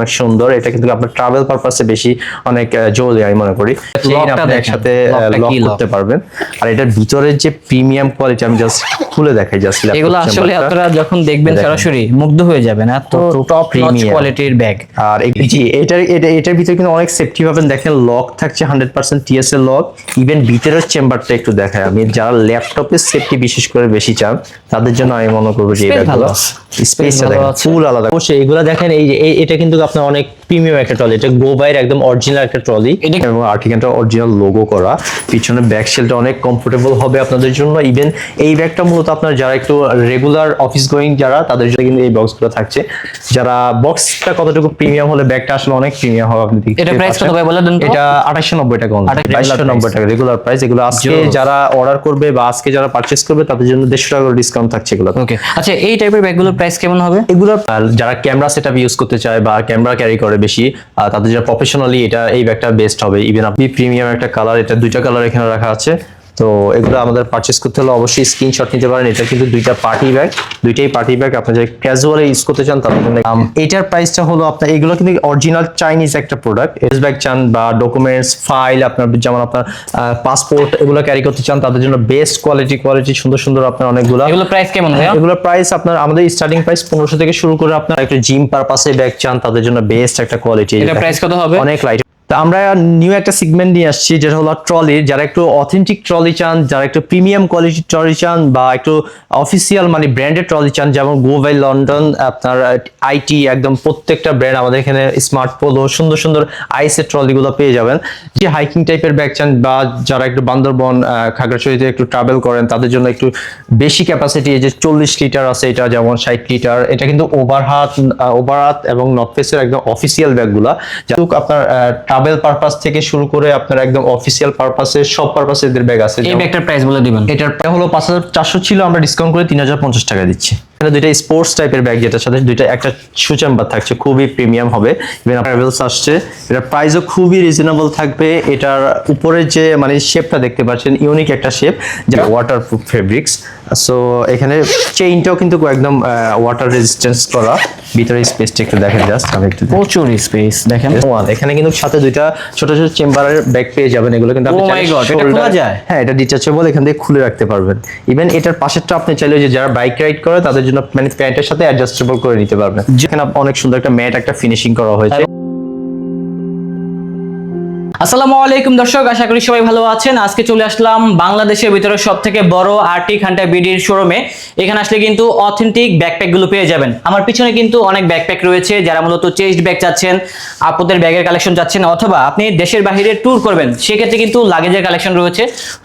অনেক সুন্দর। এটা কিন্তু আপনার ট্রাভেল পারপাসে বেশি অনেক জরুরি আমি মনে করি। আপনি একসাথে লক করতে পারবেন। আর এটার ভিতরের যে প্রিমিয়াম কোয়ালিটি আমি জাস্ট খুলে দেখাই জাস্ট এগুলো আসলে আপনারা যখন দেখবেন সরাসরি মুগ্ধ হয়ে যাবেন এত টপ নচ কোয়ালিটির ব্যাগ আর জি এটার এটা এটার ভিতরে কিন্তু অনেক সেফটি পাবেন। দেখেন লক থাকছে hundred percent T S lock even ভিতরের চেম্বারটা একটু দেখায় আমি। যারা ল্যাপটপের সেফটি বিশেষ করে বেশি চান তাদের জন্য আমি মনে করব যে ব্যাগগুলো ভালো। দেখেন আছে। ফুল আলাদা অবশ্যই এগুলো দেখেন এই যে এই- এটা কিন্তু আপনার অনেক প্রিমিয়াম একটা ট্রলি এটা গো বাইর একদম অরিজিনাল একটা ট্রলি এটা- এবং আর্টিকেনটা অরিজিনাল লোগো করা। পিছনে ব্যাক শেলটা অনেক কমফোর্টেবল হবে আপনাদের জন্য। ইভেন এই ব্যাগটা মূলত আপনার যারা একটু রেগুলার অফিস গোয়িং যারা তাদের জন্য কিন্তু এই বক্সগুলো থাকছে। যারা বক্সটা কতটুকু প্রিমিয়াম হলে ব্যাগটা আসলে অনেক প্রিমিয়াম হবে আপনি এটা প্রাইস কত ভাই বলে দেন এটা আঠাশশো নব্বই টাকা আঠাশ- regular বাইশশো নব্বই টাকা রেগুলার প্রাইস এগুলো আজকে যারা অর্ডার করবে বা আজকে যারা পারচেস করবে তাদের জন্য দেড়শো টাকা ডিসকাউন্ট থাকছে এগুলো ওকে আচ্ছা এই টাইপের ব্যাগগুলোর প্রাইস কেমন হবে? এগুলো যারা ক্যামেরা সেটআপ ইউজ করতে চায় বা ক্যামেরা ক্যারি করে বেশি আহ, তাদের যারা প্রফেশনালি এটা এই ব্যাগটা বেস্ট হবে। ইভেন আপনি প্রিমিয়াম একটা কালার এটা দুইটা কালার এখানে রাখা আছে। তো এগুলো আমাদের পারচেস করতে হলে অবশ্যই স্ক্রিনশট নিতে পারেন। এটা কিন্তু দুইটা পার্টি ব্যাগ দুইটাই পার্টি ব্যাগ আপনি যদি ক্যাজুয়ালি ইউজ করতে চান um, এটার প্রাইসটা হলো আপনার এগুলো কিন্তু অরিজিনাল চাইনিজ একটা প্রোডাক্ট এস ব্যাগ চান বা ডকুমেন্টস ফাইল আপনার যেমন আপনার পাসপোর্ট এগুলো ক্যারি করতে চান তাদের জন্য বেস্ট কোয়ালিটি কোয়ালিটি সুন্দর সুন্দর আপনার অনেকগুলো। এগুলো প্রাইস কেমন ভাইয়া? এগুলোর প্রাইস আপনার আমাদের স্টার্টিং প্রাইস পনেরোশো থেকে শুরু করে আপনার একটা জিম পারপাসে ব্যাগ চান তাদের জন্য বেস্ট একটা কোয়ালিটি এটা প্রাইস কত হবে? অনেক লাইট তা আমরা নিউ একটা সেগমেন্ট নিয়ে আসছি, যেটা হলো ট্রলি যারা একটু অথেন্টিক ট্রলি চান, যারা একটু প্রিমিয়াম কোয়ালিটি ট্রলি চান বা একটু অফিসিয়াল মানে ব্র্যান্ডেড ট্রলি চান, যেমন গোভাই লন্ডন আপনার আইটি একদম প্রত্যেকটা ব্র্যান্ড আমাদের এখানে স্মার্ট পোলো সুন্দর সুন্দর আইসের ট্রলিগুলো পেয়ে যাবেন। যে হাইকিং টাইপের ব্যাগ চান বা যারা একটু বান্দরবন খাগড়াছড়িতে একটু ট্রাভেল করেন, তাদের জন্য একটু বেশি ক্যাপাসিটি এই যে চল্লিশ লিটার আছে এটা, যেমন ষাট লিটার এটা কিন্তু ওভার হাত ওভার হাত এবং নর্থ ফেসের একদম অফিসিয়াল ব্যাগগুলা যেহেতু আপনার ট্রাভেল পারপাস থেকে শুরু করে আপনার একদম অফিসিয়াল পারপাসে সব পারপাসে এদের ব্যাগ আছে। এই ব্যাগটার প্রাইস বলে দিবেন। এটার প্রায় হলো পাঁচ হাজার চারশো ছিল আমরা ডিসকাউন্ট করে তিন হাজার পঞ্চাশ টাকা দিচ্ছি। এখানে দুইটা স্পোর্টস টাইপের ব্যাগ যেটার সাথে দুইটা একটা শু চেম্বার থাকছে খুবই প্রিমিয়াম হবে। ইভেন ট্রাভেলস আসছে। এটার প্রাইসও খুবই রিজনেবল থাকবে। এটার উপরে যে মানে শেপটা দেখতে পাচ্ছেন ইউনিক একটা শেপ যেটা ওয়াটার প্রুফ ফেব্রিক্স সো এখানে চেইনটাও কিন্তু একদম ওয়াটার রেজিস্ট্যান্স করা। ভিতরে স্পেসটা একটু দেখেন জাস্ট আমি একটু প্রচুর স্পেস দেখেন। ওয়ান এখানে কিন্তু সাথে দুইটা ছোট ছোট চেম্বারের ব্যাগ পেয়ে যাবেন। এগুলো কিন্তু আপনি Oh এটা খোলা যায়? হ্যাঁ এটা ডিটাচেবল এখান থেকে খুলে রাখতে পারবেন। ইভেন এটার পাশেরটা আপনি চাইলে যে যারা বাইক রাইড করে তাদের জন্য মানে প্যান্টের সাথে অ্যাডজাস্টেবল করে নিতে পারবেন। যেখানে অনেক সুন্দর একটা ম্যাট একটা ফিনিশিং করা হয়েছে। আসসালামু আলাইকুম দর্শক আশা করি সবাই ভালো আছেন। আজকে চলে আসলাম বাংলাদেশের ভিতরে সব থেকে বড় আর্টিক হান্টা বিডির শোরুমে। এখানে আসলে কিন্তু অথেন্টিক ব্যাকপ্যাকগুলো পেয়ে যাবেন। আমার পিছনে কিন্তু অনেক ব্যাকপ্যাক রয়েছে যারা মূলত চেস্ট ব্যাগ চাচ্ছেন আপনাদের ব্যাগের কালেকশন চাচ্ছেন অথবা আপনি দেশের বাইরে ট্যুর করবেন সেক্ষেত্রে কিন্তু লাগেজের কালেকশন রয়েছে।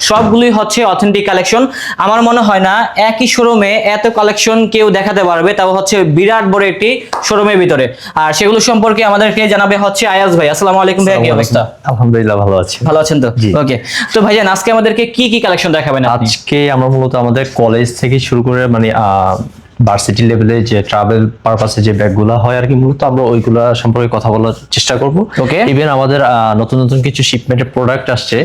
সবগুলোই হচ্ছে অথেন্টিক কালেকশন আমার মনে হয় না একই শোরুমে এত কালেকশন কেউ দেখাতে পারবে তাও হচ্ছে বিরাট বড় একটি শোরুমের ভিতরে। আর সেগুলো সম্পর্কে আমাদেরকে জানাবে হচ্ছে আয়াজ ভাই। আসসালামু আলাইকুম ভাই কি অবস্থা? আলহামদুলিল্লাহ ভালো আছি। ভালো আছেন তো। ওকে তো ভাইজান আজকে আমাদেরকে কি কি কালেকশন দেখাবেন আপনি? আজকে আমরা মূলত আমাদের কলেজ থেকে শুরু করে মানে ভার্সিটি লেভেলে যে ট্রাভেল পারপাসে যে ব্যাগগুলো হয় আর কি মূলত আমরা ওইগুলা সম্পর্কে কথা বলার চেষ্টা করব। ওকে ইভেন আমাদের নতুন নতুন কিছু শিপমেন্টের প্রোডাক্ট আসছে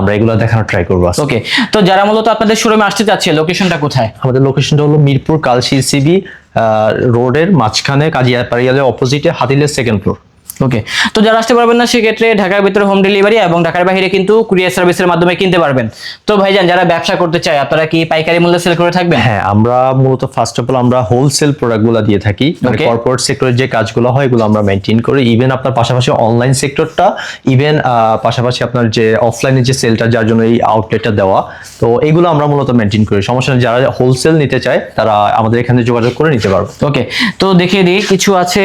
আমরা এগুলো দেখানোর ট্রাই করব। ওকে তো যারা মূলত আপনাদের শোরুমে আসতে চাচ্ছে লোকেশনটা কোথায়? আমাদের লোকেশনটা হলো মিরপুর কালশি সিবি রোডের মাঝখানে কাজী পারিয়ালের অপোজিটে হাতিলের সেকেন্ড ফ্লোর ওকে তো যারা আসতে পারবেন না সেক্ষেত্রে ঢাকার ভিতরে হোম ডেলিভারি এবং ঢাকার বাইরে কিন্তু কুরিয়ার সার্ভিসের মাধ্যমে কিনতে পারবেন। তো ভাইজান যারা ব্যবসা করতে চায় আপনারা কি পাইকারি মূল্যে সেল করে থাকবেন? হ্যাঁ আমরা মূলত ফার্স্ট অফ অল আমরা হোলসেল প্রোডাক্টগুলো দিয়ে থাকি। মানে কর্পোরেট সেক্টরের যে কাজগুলো হয় এগুলো আমরা মেনটেন করি। ইভেন আপনার পাশাপাশি অনলাইন সেক্টরটা ইভেন পাশাপাশি আপনার যে অফলাইনে যে সেলটা যার জন্য এই আউটলেটটা দেওয়া। তো এগুলো আমরা মূলত মেনটেন করি। সমস্যা নেই যারা হোলসেল নিতে চায় তারা আমাদের এখানে যোগাযোগ করে নিতে পারবে। ওকে তো দেখিয়ে দিই কিছু আছে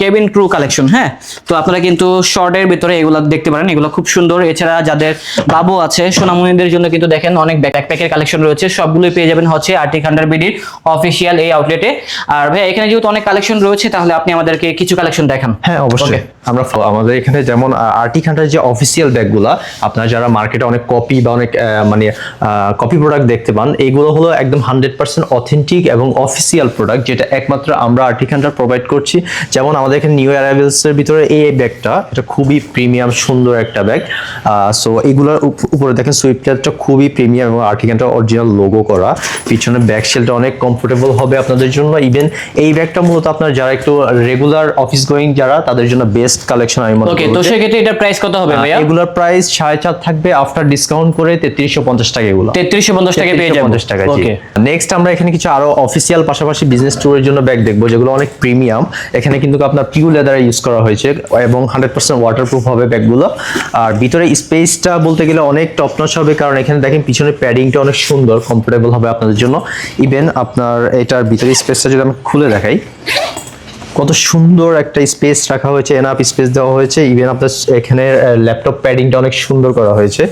কেবিন ক্রু কালেকশন হ্যাঁ? তো আপনারা কিন্তু শর্টের ভিতরে এগুলো দেখতে পারেন এগুলো খুব সুন্দর। এছাড়া যাদের বাবু আছে সোনামণিদের জন্য কিন্তু দেখেন অনেক ব্যাকপ্যাকের কালেকশন রয়েছে। সবগুলোই পেয়ে যাবেন হচ্ছে আর্টিক হান্ডার বিডির অফিসিয়াল এই আউটলেটে আর ভাই এখানে যেহেতু অনেক কালেকশন রয়েছে তাহলে আপনি আমাদেরকে কিছু কালেকশন দেখান। হ্যাঁ অবশ্যই। আমরা আমাদের এখানে যেমন আর্টিক হান্টার যে অফিসিয়াল ব্যাগগুলা আপনারা যারা মার্কেটে অনেক কপি বা অনেক মানে কপি প্রোডাক্ট দেখতে পান এইগুলো হলো একদম হান্ড্রেড পার্সেন্ট অথেন্টিক এবং অফিসিয়াল প্রোডাক্ট যেটা একমাত্র আমরা আর্টিক হান্টার প্রোভাইড করছি। যেমন আমাদের এখানে নিউ অ্যারাইভেলস এর ভিতরে ভিতরে এই ব্যাগটা এটা খুবই প্রিমিয়াম সুন্দর একটা ব্যাগ। সো এগুলোর উপরে দেখেন সুইফটটা খুবই প্রিমিয়াম এবং আর্টিকেনটা অরিজিনাল লোগো করা। পিছনে ব্যাক শেলটা অনেক কমফোর্টেবল হবে আপনাদের জন্য। ইভেন এই ব্যাগটা মূলত আপনার যারা একটু রেগুলার অফিস গোয়িং যারা তাদের জন্য বেস্ট কালেকশন আমি মনে ওকে তো সেক্ষেত্রে এটার প্রাইস কত হবে ভাইয়া? এগুলোর প্রাইস সাড়ে চার থাকবে আফটার ডিসকাউন্ট করে তেত্রিশশো পঞ্চাশ টাকা এগুলো। তেত্রিশশো পঞ্চাশ টাকা পেয়ে যাব। পঞ্চাশ টাকা ওকে নেক্সট আমরা এখানে কিছু আরও অফিসিয়াল পাশাপাশি বিজনেস ট্যুরের জন্য ব্যাগ দেখব যেগুলো অনেক প্রিমিয়াম এখানে কিন্তু আপনার পিউ লেদার ইউজ করা হয়েছে। এবং হান্ড্রেড পার্সেন্ট ওয়াটারপ্রুফ হবে ব্যাগগুলো। আর ভিতরে স্পেসটা বলতে গেলে অনেক টপ নচ হবে, কারণ এখানে দেখেন পিছনে প্যাডিংটা অনেক সুন্দর কমফোর্টেবল হবে আপনাদের জন্য। ইভেন আপনার এটার ভিতরে স্পেসটা যদি আমি খুলে দেখাই কত সুন্দর একটা স্পেস রাখা হয়েছে এনাফ স্পেস দেওয়া হয়েছে ইভেন আপনার এখানে ল্যাপটপ প্যাডিংটা অনেক সুন্দর করা হয়েছে।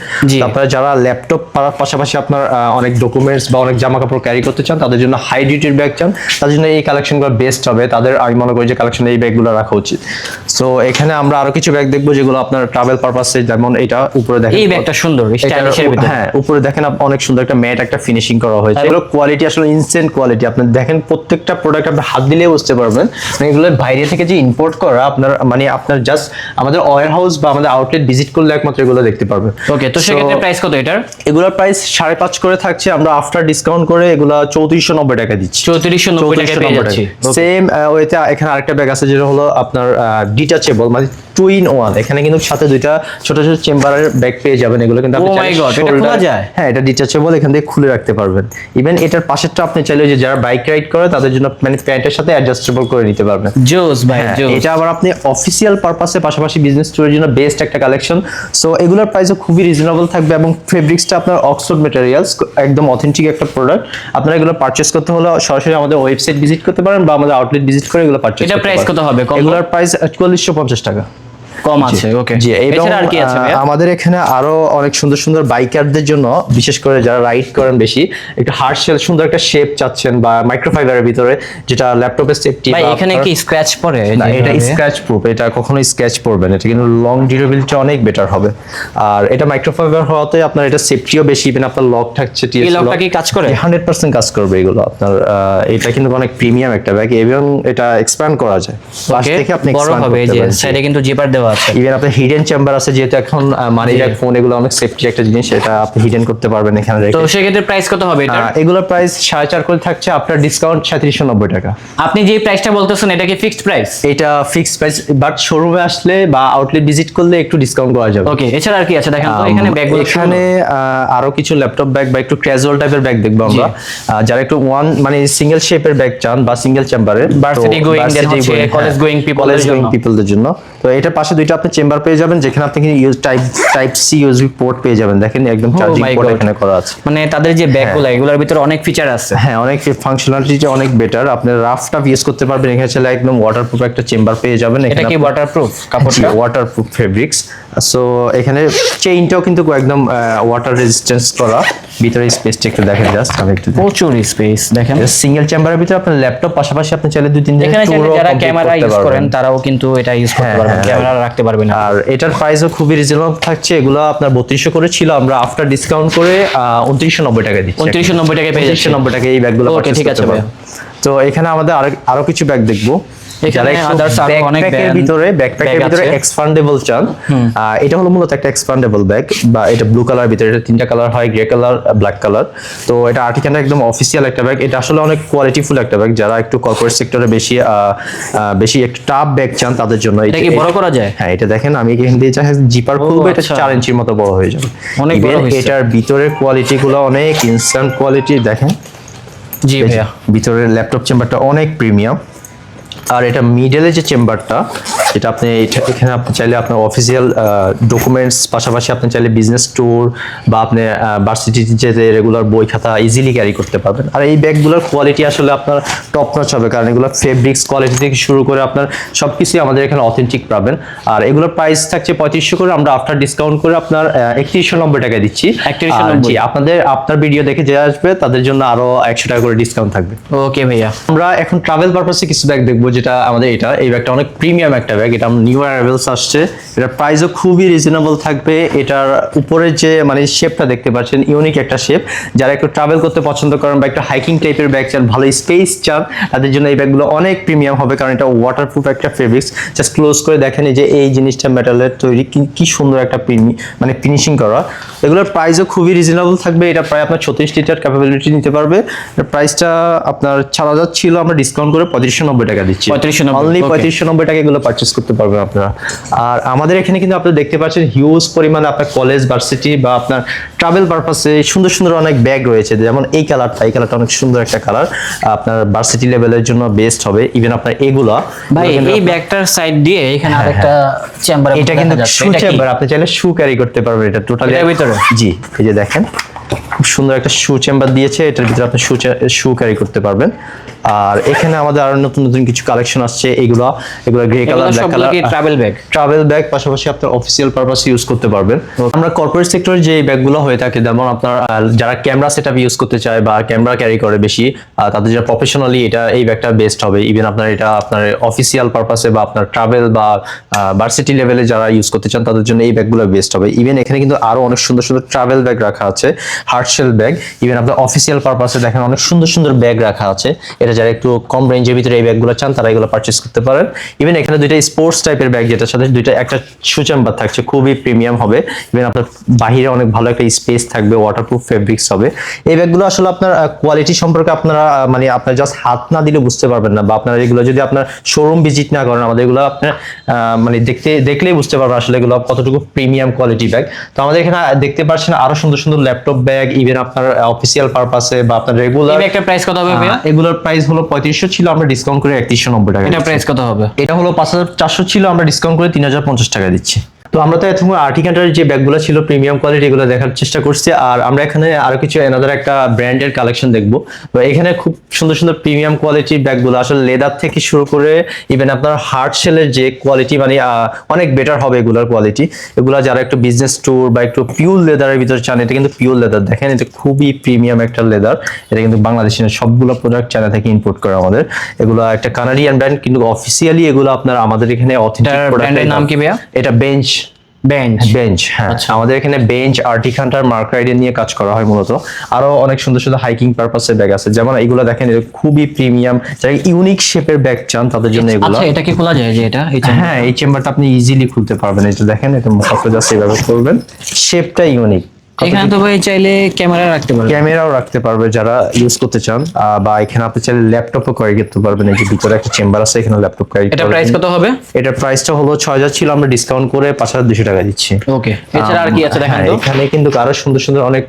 আপনারা যারা ল্যাপটপ পাশাপাশি আপনার অনেক ডকুমেন্টস বা অনেক জামা কাপড় ক্যারি করতে চান তাদের জন্য হাই ডিউটির ব্যাগ চান তাদের জন্য এই কালেকশনগুলো বেস্ট হবে। তাদের আমি মনে করি যে কালেকশনে এই ব্যাগগুলো রাখা উচিত। সো এখানে আমরা আরও কিছু ব্যাগ দেখব যেগুলো আপনার ট্রাভেল পারপাসে যেমন এটা উপরে দেখেন এই ব্যাগটা সুন্দর হ্যাঁ উপরে দেখেন অনেক সুন্দর একটা ম্যাট একটা ফিনিশিং করা হয়েছে। এগুলো কোয়ালিটি আসলে ইনসেন্ট কোয়ালিটি আপনি দেখেন প্রত্যেকটা প্রোডাক্ট আপনি হাত দিলে বুঝতে পারবেন। মানে এগুলো বাইরে থেকে যে ইম্পোর্ট করা আপনার মানে আপনার জাস্ট আমাদের ওয়ার হাউস বা আমাদের আউটলেট ভিজিট করলে একমাত্র এগুলো দেখতে পারবে। ওকে তো সেক্ষেত্রে প্রাইস কত এটার? এগুলোর প্রাইস সাড়ে পাঁচ করে থাকছে আমরা আফটার ডিসকাউন্ট করে এগুলো চৌত্রিশশো নব্বই টাকা দিচ্ছি। চৌত্রিশশো নব্বই টাকা পেয়ে যাচ্ছি। সেম ওইতে এখানে আরেকটা ব্যাগ আছে যেটা হলো আপনার ডিটাচেবল মানে টু ইন ওয়ান এখানে কিন্তু সাথে দুইটা ছোট ছোট চেম্বারের ব্যাগ পেয়ে যাবেন। এগুলো কিন্তু আপনি Oh চাইলে এটা খোলা যায়? হ্যাঁ এটা ডিটাচেবল এখান থেকে খুলে রাখতে পারবেন। ইভেন এটার পাশেরটা আপনি চাইলে যে যারা বাইক রাইড করে তাদের জন্য মানে প্যান্টের সাথে অ্যাডজাস্টেবল করে নিতে পারবেন। জোস ভাই হ্যাঁ, জোস এটা আবার আপনি অফিসিয়াল পারপাসে পাশাপাশি বিজনেস ট্যুরের জন্য বেস্ট একটা কালেকশন সো এগুলোর প্রাইসও খুবই রিজনেবল থাকবে এবং ফেব্রিক্সটা আপনার অক্সফোর্ড ম্যাটেরিয়ালস একদম অথেন্টিক একটা প্রোডাক্ট আপনারা এগুলো পারচেস করতে হলে সরাসরি আমাদের ওয়েবসাইট ভিজিট করতে পারেন বা আমাদের আউটলেট ভিজিট করে এগুলো পারচেস এটা price কত হবে? এগুলোর প্রাইস চুয়াল্লিশশো পঞ্চাশ টাকা। কম আছে ওকে জি এবং আমাদের এখানে আরও অনেক সুন্দর সুন্দর বাইকারদের জন্য বিশেষ করে যারা রাইড করেন বেশি একটু হার্ড শেল সুন্দর একটা শেপ চাচ্ছেন বা মাইক্রোফাইবারের ভিতরে যেটা ল্যাপটপের সেফটি ভাই এখানে কি স্ক্র্যাচ পড়ে? এটা? স্ক্র্যাচ প্রুফ এটা কখনোই স্ক্র্যাচ পড়বে না এটা কিন্তু লং ডিউরেবিলিটি অনেক বেটার হবে। আর এটা মাইক্রোফাইবার হওয়াতে আপনার এটা সেফটিও বেশি ইভেন আপনার লক থাকছে এই লকটা কি কাজ করে? হান্ড্রেড পার্সেন্ট কাজ করবে এগুলো আপনার এটা কিন্তু অনেক প্রিমিয়াম একটা ব্যাগ এবং এটা এক্সপ্যান্ড করা যায়। পাশ থেকে আপনি এই করতে যে পারেন। সাইডে কিন্তু জিপার দেওয়া আছে। ইভেন আপনার হিডেন চেম্বার আছে যেহেতু এখন মানি ব্যাগ ফোন এগুলো অনেক সেফটি একটা জিনিস এটা আপনি হিডেন করতে পারবেন এখানে রেখে। তো সেক্ষেত্রে প্রাইস কত হবে এটা এগুলোর প্রাইস সাড়ে চার করে থাকছে আপনার ডিসকাউন্ট সাঁত্রিশশো নব্বই টাকা। আপনি যে প্রাইসটা বলতেছেন এটা কি ফিক্সড প্রাইস এটা ফিক্সড প্রাইস বাট শোরুমে আসলে বা আউটলেট ভিজিট করলে একটু ডিসকাউন্ট করা যাবে। ওকে এছাড়া আর কি আছে? দেখেন তো এখানে ব্যাগগুলো এখানে আরও কিছু ল্যাপটপ ব্যাগ বা একটু ক্যাজুয়াল টাইপের ব্যাগ দেখব আমরা। যারা একটু ওয়ান মানে সিঙ্গেল শেপের ব্যাগ চান বা সিঙ্গেল চেম্বারে Varsity going দের হচ্ছে, college going people college going. পিপলদের জন্য। তো এটার পাশে দুইটা আপনি চেম্বার পেয়ে যাবেন যেখানে আপনি use type type C U S B port পেয়ে যাবেন। দেখেন একদম চার্জিং Oh পোর্ট এখানে করা আছে। মানে তাদের যে ব্যাগগুলো এগুলোর ভিতরে অনেক ফিচার আছে। হ্যাঁ অনেক ফাংশনালিটিটা অনেক বেটার আপনি রাফটা ইউজ করতে পারবেন। এখানে চাইলে একদম ওয়াটারপ্রুফ একটা চেম্বার পেয়ে যাবেন। এটা কি ওয়াটারপ্রুফ কাপড়টা? ওয়াটারপ্রুফ ফেব্রিক্স সো এখানে চেইনটাও কিন্তু একদম ওয়াটার রেজিস্ট্যান্স করা। ভিতরে স্পেসটা একটু দেখেন জাস্ট আমি একটু প্রচুর স্পেস দেখেন। সিঙ্গেল চেম্বারের ভিতরে আপনার ল্যাপটপ পাশাপাশি আপনি চাইলে দুই তিন দিনের এখানে যারা ক্যামেরা ইউজ করেন তারাও কিন্তু এটা ইউজ করতে হ্যাঁ, পারবেন। ক্যামেরা রাখতে পারবেন আর এটার প্রাইসও খুবই রিজনেবল থাকছে এগুলো আপনার বত্রিশশো করে ছিল আমরা আফটার ডিসকাউন্ট করে উনত্রিশশো নব্বই টাকা দিচ্ছি উনত্রিশশো নব্বই টাকা পেয়ে নব্বই টাকা এই ব্যাগগুলো ঠিক আছে ভাই। তো এখানে আমাদের আরও কিছু ব্যাগ দেখব। যারা একটু others আরও অনেক ব্যাকপ্যাকের ভিতরে ব্যাকপ্যাকের ভিতরে এক্সপান্ডেবল চান। এটা হলো মূলত একটা এক্সপান্ডেবল ব্যাগ বা এটা ব্লু কালার ভিতরে এটা তিনটা কালার হয় গ্রে কালার ব্ল্যাক কালার তো এটা আর্টিকেলটা একদম অফিসিয়াল একটা ব্যাগ এটা আসলে অনেক কোয়ালিটিফুল একটা ব্যাগ যারা একটু কর্পোরেট সেক্টরে বেশি একটু টাফ ব্যাগ চান তাদের জন্য এটা কি বড় করা যায়? হ্যাঁ এটা দেখেন আমি এখান দিয়ে চাই জিপার খুলবো এটা আচ্ছা। চার ইঞ্চির মতো বড় হয়ে যাবে। অনেক বড় এটার ভিতরের কোয়ালিটি গুলো অনেক ইনস্ট্যান্ট কোয়ালিটি দেখেন। জি ভাইয়া। ভিতরের ল্যাপটপ চেম্বারটা অনেক প্রিমিয়াম আর এটা মিডলে যে চেম্বারটা যেটা আপনি এটা- এখানে আপনি চাইলে আপনার অফিসিয়াল ডকুমেন্টস পাশাপাশি আপনি চাইলে বিজনেস ট্যুর বা আপনি ভার্সিটিতে যেতে রেগুলার বই খাতা ইজিলি ক্যারি করতে পারবেন। আর এই ব্যাগগুলোর কোয়ালিটি আসলে আপনার টপ নচ হবে কারণ এগুলো ফেব্রিক্স কোয়ালিটি থেকে শুরু করে আপনার সব কিছুই আমাদের এখানে অথেন্টিক পাবেন। আর এগুলোর প্রাইস থাকছে পঁয়ত্রিশশো করে আমরা আফটার ডিসকাউন্ট করে আপনার একত্রিশশো নব্বই টাকা দিচ্ছি। 3190 আর জি আপনাদের আপনার ভিডিও দেখে যে আসবে তাদের জন্য আরও একশো টাকা করে ডিসকাউন্ট থাকবে। ওকে ভাইয়া। আমরা এখন ট্রাভেল পারপাসে কিছু ব্যাগ দেখব যেটা আমাদের এটা এই ব্যাগটা অনেক প্রিমিয়াম একটা ব্যাগ এটা নিউ অ্যারাইভেলস আসছে। এটার প্রাইসও খুবই রিজনেবল থাকবে। এটার উপরে যে মানে শেপটা দেখতে পাচ্ছেন ইউনিক একটা শেপ যারা একটু ট্রাভেল করতে পছন্দ করেন বা একটা হাইকিং টাইপের ব্যাগ চান ভালো স্পেস চান তাদের জন্য এই ব্যাগগুলো অনেক প্রিমিয়াম হবে কারণ এটা ওয়াটারপ্রুফ একটা ফেব্রিক্স জাস্ট ক্লোজ করে দেখেন যে এই জিনিসটা মেটালের তৈরি কি- সুন্দর একটা প্রিমি মানে ফিনিশিং করা। এগুলোর প্রাইসও খুবই রিজনেবল থাকবে এটা প্রায় আপনার ছত্রিশ লিটার ক্যাপাবিলিটি নিতে পারবে। প্রাইসটা আপনার চার হাজার ছিল আমরা ডিসকাউন্ট করে পঁয়ত্রিশশো নব্বই টাকা দিচ্ছি। 3590, অনলি পঁয়ত্রিশশো নব্বই। টাকা এগুলো পারচেস করতে পারবেন আপনারা। আর আমাদের এখানে কিন্তু আপনারা দেখতে পাচ্ছেন হিউজ পরিমাণে আপনার কলেজ ভার্সিটি বা আপনার ট্রাভেল পারপাসে সুন্দর সুন্দর অনেক ব্যাগ রয়েছে। যেমন এই কালারটা এই কালারটা অনেক সুন্দর একটা কালার আপনার ভার্সিটি লেভেলের জন্য বেস্ট হবে। ইভেন আপনার এগুলা ভাই এই ব্যাগটার সাইড দিয়ে এখানে আরেকটা চেম্বার এটা কিন্তু শু চেম্বার আপনি চাইলে শু ক্যারি করতে পারবেন। এটা টোটালি ভিতরে? জি এই যে দেখেন খুব সুন্দর একটা শু চেম্বার দিয়েছে। এটার ভিতরে আপনি শু শু ক্যারি করতে পারবেন। আর এখানে আমাদের আরও নতুন নতুন কিছু কালেকশন আসছে এগুলো এগুলো grey colour black colour travel bag travel bag পাশাপাশি আপনার অফিসিয়াল পারপাস ইউজ করতে পারবেন। আমরা কর্পোরেট সেক্টরে যে ব্যাগগুলো হয়ে থাকে যেমন আপনার যারা ক্যামেরা সেটআপ ইউজ করতে চায় বা ক্যামেরা ক্যারি করে বেশি তাদের যারা প্রফেশনালি এটা এই ব্যাগটা বেস্ট হবে। ইভেন আপনার এটা আপনার অফিসিয়াল পারপাসে বা আপনার ট্রাভেল বা ভার্সিটি লেভেলে যারা ইউজ করতে চান তাদের জন্য এই ব্যাগগুলো বেস্ট হবে। ইভেন এখানে কিন্তু আরও অনেক সুন্দর সুন্দর ট্রাভেল ব্যাগ রাখা আছে হার্টশেল ব্যাগ ইভেন আপনার অফিসিয়াল পারপাসে দেখেন অনেক সুন্দর সুন্দর ব্যাগ রাখা আছে। এটা যারা একটু কম রেঞ্জের ভিতরে এই ব্যাগগুলো চান তারা এগুলো পারচেস করতে পারেন। ইভেন এখানে দুইটা স্পোর্টস টাইপের ব্যাগ যেটার সাথে দুইটা একটা শু চেম্বার থাকছে খুবই প্রিমিয়াম হবে। ইভেন আপনার বাহিরে অনেক ভালো একটা স্পেস থাকবে ওয়াটারপ্রুফ ফেব্রিক্স হবে। এই ব্যাগগুলো আসলে আপনার কোয়ালিটি সম্পর্কে আপনারা মানে আপনার জাস্ট হাত না দিলে বুঝতে পারবেন না বা আপনারা এগুলো যদি আপনার শোরুম ভিজিট না করেন আমাদের এগুলো আপনার মানে দেখতে দেখলেই বুঝতে পারবেন আসলে এগুলো কতটুকু প্রিমিয়াম কোয়ালিটি ব্যাগ তো আমাদের এখানে দেখতে পাচ্ছেন আরও সুন্দর সুন্দর ল্যাপটপ ব্যাগ ইভেন আপনার অফিসিয়াল পারপাসে বা আপনার রেগুলার ব্যাগটার প্রাইস কত হবে এগুলোর প্রাইস হলো পঁয়ত্রিশশো ছিল আমরা ডিসকাউন্ট করে একত্রিশশো নব্বই টাকা এটা প্রাইস কত হবে? এটা হলো পাঁচ হাজার চারশো ছিল আমরা ডিসকাউন্ট করে তিন হাজার পঞ্চাশ টাকা দিচ্ছি। তো আমরা তো এখন আর্টিকান্টার যে ব্যাগগুলো ছিল প্রিমিয়াম কোয়ালিটি এগুলো দেখার চেষ্টা করছি। আর আমরা এখানে আরও কিছু এনাদার একটা ব্র্যান্ডের কালেকশন দেখব। তো এখানে খুব সুন্দর সুন্দর প্রিমিয়াম কোয়ালিটির ব্যাগগুলো আসলে লেদার থেকে শুরু করে ইভেন আপনার হার্ড সেলের যে কোয়ালিটি মানে অনেক বেটার হবে এগুলোর কোয়ালিটি এগুলো যারা একটু বিজনেস ট্যুর বা একটু পিওর লেদারের ভিতরে চান এটা কিন্তু পিওর লেদার দেখেন এটা খুবই প্রিমিয়াম একটা লেদার এটা কিন্তু বাংলাদেশের সবগুলো প্রোডাক্ট চায়না থেকে ইম্পোর্ট করে আমাদের। এগুলো একটা কানাডিয়ান ব্র্যান্ড কিন্তু অফিসিয়ালি এগুলো আপনার আমাদের এখানে অথেন্টিক এর নাম কি ভাইয়া? এটা বেঞ্চ বেঞ্চ বেঞ্চ হ্যাঁ। আমাদের এখানে বেঞ্চ আর্টিকান্টার মার্ক রাইডে নিয়ে কাজ করা হয় মূলত। আরও অনেক সুন্দর সুন্দর হাইকিং পারপাসের ব্যাগ আছে। যেমন এগুলো দেখেন খুবই প্রিমিয়াম যারা ইউনিক শেপের ব্যাগ চান তাদের জন্য এগুলো। আচ্ছা এটা কি খোলা যায় যে এটা? হ্যাঁ এই চেম্বারটা আপনি ইজিলি খুলতে পারবেন। এটা দেখেন এটা মুখাফে জাস্ট এইভাবে করবেন। শেপটা ইউনিক এখানে তো ভাই চাইলে ক্যামেরা রাখতে পারবে। ক্যামেরাও রাখতে পারবে যারা ইউজ করতে চান বা এখানে আপনি চাইলে ল্যাপটপও ক্যারি করতে পারবেন। এই যে ভিতরে একটা চেম্বার আছে এখানে ল্যাপটপ ক্যারি এটা প্রাইস কত হবে? এটার প্রাইসটা হলো ছয় হাজার ছিল আমরা ডিসকাউন্ট করে পাঁচ হাজার দুশো টাকা দিচ্ছি। ওকে এছাড়া আর কি আছে দেখেন হ্যাঁ, তো? এখানে কিন্তু আরও সুন্দর সুন্দর অনেক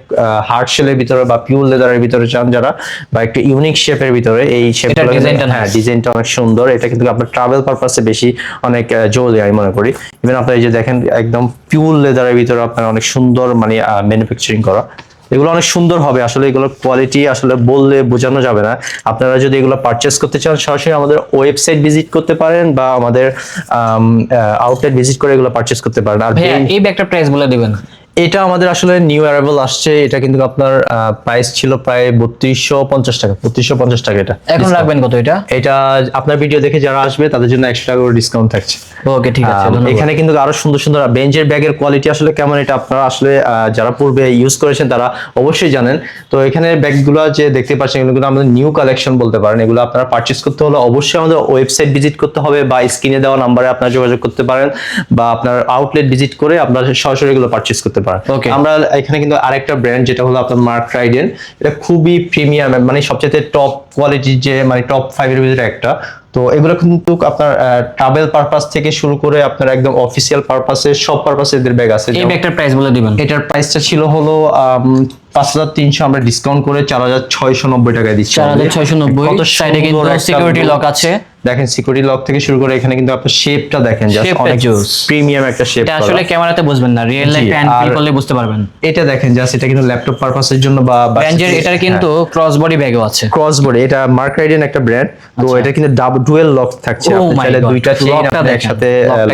হার্ড শেলের ভিতরে বা পিওর লেদারের ভিতরে চান যারা বা একটু ইউনিক শেপের ভিতরে এই শেপগুলো হ্যাঁ। ডিজাইনটা অনেক সুন্দর। এটা কিন্তু আপনার ট্রাভেল পারপাসে বেশি অনেক জরুরি আমি মনে করি। ইভেন আপনার এই যে দেখেন একদম পিওর লেদারের ভিতরে আপনার অনেক সুন্দর মানে ম্যানুফ্যাকচারিং করা। এগুলো অনেক সুন্দর হবে। আসলে এগুলো কোয়ালিটি আসলে বললে বোঝানো যাবে না। আপনারা যদি এগুলো পারচেস করতে চান সরাসরি আমাদের ওয়েবসাইট ভিজিট করতে পারেন বা আমাদের আউটলেট ভিজিট করে এগুলো পারচেস করতে পারেন। আর এই- ব্যাগটা প্রাইস বলে দিবেন। এটা আমাদের আসলে নিউ অ্যারাইভাল আসছে। এটা কিন্তু আপনার প্রাইস ছিল প্রায় বত্রিশশো পঞ্চাশ টাকা বত্রিশশো পঞ্চাশ টাকা এটা। এখন রাখবেন কত এটা? এটা আপনার ভিডিও দেখে যারা আসবে তাদের জন্য একশো টাকা করে ডিসকাউন্ট থাকছে। ওকে ঠিক আছে এখানে কিন্তু আরও সুন্দর সুন্দর বেঞ্চের ব্যাগের কোয়ালিটি আসলে কেমন এটা আপনারা আসলে যারা পূর্বে ইউজ করেছেন তারা অবশ্যই জানেন। তো এখানে ব্যাগগুলো যে দেখতে পাচ্ছেন এগুলো কিন্তু আমাদের নিউ কালেকশন বলতে পারেন। এগুলো আপনারা পারচেস করতে হলে অবশ্যই আমাদের ওয়েবসাইট ভিজিট করতে হবে বা স্ক্রিনে দেওয়া নাম্বারে আপনারা যোগাযোগ করতে পারেন বা আপনার আউটলেট ভিজিট করে আপনারা সরাসরি এগুলো পারচেস করতে পারেন। Okay. আমরা এখানে কিন্তু আরেকটা ব্র্যান্ড যেটা হলো আপনার মার্ক রাইডেন এটা খুবই প্রিমিয়াম মানে সবচেয়ে টপ কোয়ালিটির যে মানে টপ ফাইভের ভিতরে একটা। তো এগুলো কিন্তু আপনার ট্রাভেল পারপাস থেকে শুরু করে আপনার একদম অফিসিয়াল পারপাসে সব পারপাসে এদের ব্যাগ আছে। এই ব্যাগটার প্রাইস বলে দিবেন। এটার প্রাইসটা ছিল হলো পাঁচ হাজার তিনশো আমরা ডিসকাউন্ট করে চার হাজার ছয়শো নব্বই টাকায় দিচ্ছি। চার হাজার ছয়শো নব্বই। সাইডে কিন্তু সিকিউরিটি লক আছে। দেখেন সিকিউরিটি লক থেকে শুরু করে এখানে কিন্তু আপনার শেপটা দেখেন জাস্ট অনেক। প্রিমিয়াম একটা শেপ এটা আসলে ক্যামেরাতে বুঝবেন না রিয়েল লাইফ হ্যান্ড ফিল আর- করলে বুঝতে পারবেন। এটা দেখেন জাস্ট এটা কিন্তু ল্যাপটপ পারপাসের জন্য বা হ্যাঁ। ব্যান্ডের এটার কিন্তু ক্রস বডি ব্যাগও আছে। ক্রস বোর্ড এটা মার্ক রাইডেন একটা ব্র্যান্ড তো এটা কিন্তু ডাবল ডুয়েল লক থাকছে। Oh আপনি চাইলে দুইটা চেইন আপনি একসাথে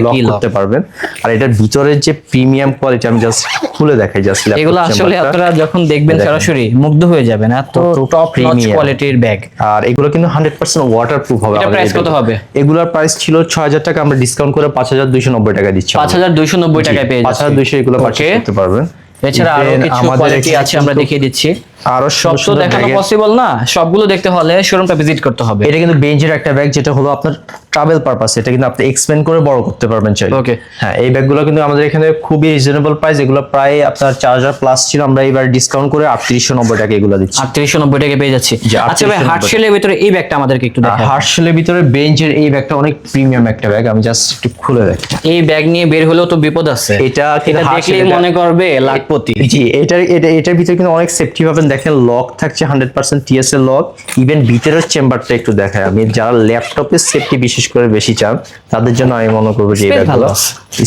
লক করতে পারবেন। আর এটার ভিতরের যে প্রিমিয়াম কোয়ালিটি আমি জাস্ট খুলে দেখাই জাস্ট এগুলো আসলে আপনারা যখন দেখবেন সরাসরি মুগ্ধ হয়ে যাবেন। এত টপ নচ কোয়ালিটির ব্যাগ আর এগুলো কিন্তু হান্ড্রেড পার্সেন্ট ওয়াটার প্রুফ হবে কত হবে? এগুলোর প্রাইস ছিল ছয় হাজার টাকা আমরা ডিসকাউন্ট করে পাঁচ হাজার দুইশো নব্বই টাকা দিচ্ছি পাঁচ হাজার দুইশো নব্বই টাকায় পেয়ে পাঁচ যাচ্ছে হাজার দুইশো এগুলো পারচেজ. করতে পারবেন এছাড়া আরও কিছু কোয়ালিটি আছে আমরা দেখিয়ে দিচ্ছি আরও সব তো দেখানো পসিবল না। সবগুলো দেখতে হলে শোরুমটা ভিজিট করতে হবে। এটা কিন্তু বেঞ্চের একটা ব্যাগ যেটা হলো আপনার ট্রাভেল পারপাস এটা কিন্তু আপনি এক্সপেন্ড করে বড় করতে পারবেন চাইলে। Okay. হ্যাঁ এই ব্যাগগুলো কিন্তু আমাদের এখানে খুবই রিজনেবল প্রাইস এগুলো প্রায় আপনার চার হাজার প্লাস ছিল আমরা এবার ডিসকাউন্ট করে আটত্রিশশো নব্বই টাকা এগুলো দিচ্ছি। আটত্রিশশো নব্বই টাকা পেয়ে যাচ্ছি। আচ্ছা ভাই 3890 হার্টশেলের ভিতরে এই ব্যাগটা আমাদেরকে একটু দেখা হার্সেলের ভিতরে বেঞ্চের এই ব্যাগটা অনেক প্রিমিয়াম একটা ব্যাগ আমি জাস্ট একটু খুলে দেখি। এই ব্যাগ নিয়ে বের হলেও তো বিপদ আছে। এটা এটা কিন্তু দেখলেই মনে করবে লাখপতি। জি এটার এটা এটার ভিতরে কিন্তু অনেক সেফটি পাবেন দেখেন লক থাকছে hundred percent T S lock even ভিতরের চেম্বারটা একটু দেখায় আমি যারা ল্যাপটপের সেফটি বিশেষ করে বেশি চান তাদের জন্য আমি মনে করব যে ব্যাগগুলো।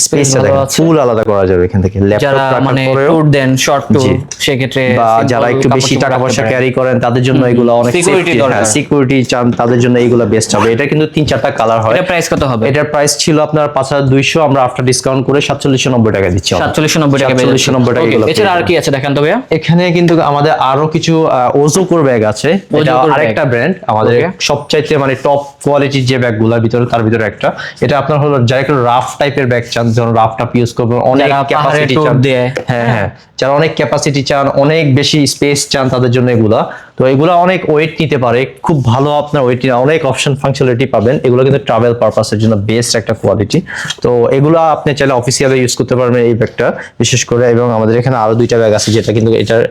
স্পেসটা দেখেন। ফুল আলাদা করা যাবে এখান থেকে ল্যাপটপ মানে ট্যুর দেন শর্ট ট্যুর। সেক্ষেত্রে বা যারা একটু বেশি টাকা পয়সা ক্যারি করেন তাদের জন্য এগুলো অনেক Security দরকার। সিকিউরিটি চান তাদের জন্য এগুলো বেস্ট হবে এটা কিন্তু তিন চারটা কালার হয় এটা প্রাইস কত হবে এটার প্রাইস ছিল আপনার পাঁচ হাজার দুইশো আমরা আফটার ডিসকাউন্ট করে সাতচল্লিশশো নব্বই টাকা দিচ্ছি আমরা। সাতচল্লিশশো নব্বই টাকা পেয়ে যাচ্ছে। 4790 টাকা এছাড়া আর কি আছে দেখেন তো ভাইয়া এখানে কিন্তু আমাদের আরও কিছু ওজো কোর ব্যাগ আছে। এটা আরেকটা ব্র্যান্ড আমাদের সব সবচাইতে মানে টপ কোয়ালিটির যে ব্যাগ ব্যাগগুলোর ভিতরে তার ভিতরে একটা। এটা আপনার হলো যারা একটু রাফ টাইপের ব্যাগ চান যেমন রাফ টাপ ইউজ করবেন অনেক ক্যাপাসিটি চান। হ্যাঁ। হ্যাঁ যারা অনেক ক্যাপাসিটি চান অনেক বেশি স্পেস চান তাদের জন্য এগুলা। তো এগুলো অনেক ওয়েট নিতে পারে। খুব ভালো আপনার ওয়েট অনেক অপশন ফাংশনালিটি পাবেন। এগুলো কিন্তু ট্রাভেল পারপাসের জন্য বেস্ট একটা কোয়ালিটি তো এগুলো আপনি চাইলে অফিসিয়ালে ইউজ করতে পারবেন এই ব্যাগটা বিশেষ করে এবং আমাদের এখানে আরও দুইটা ব্যাগ আছে যেটা কিন্তু এটার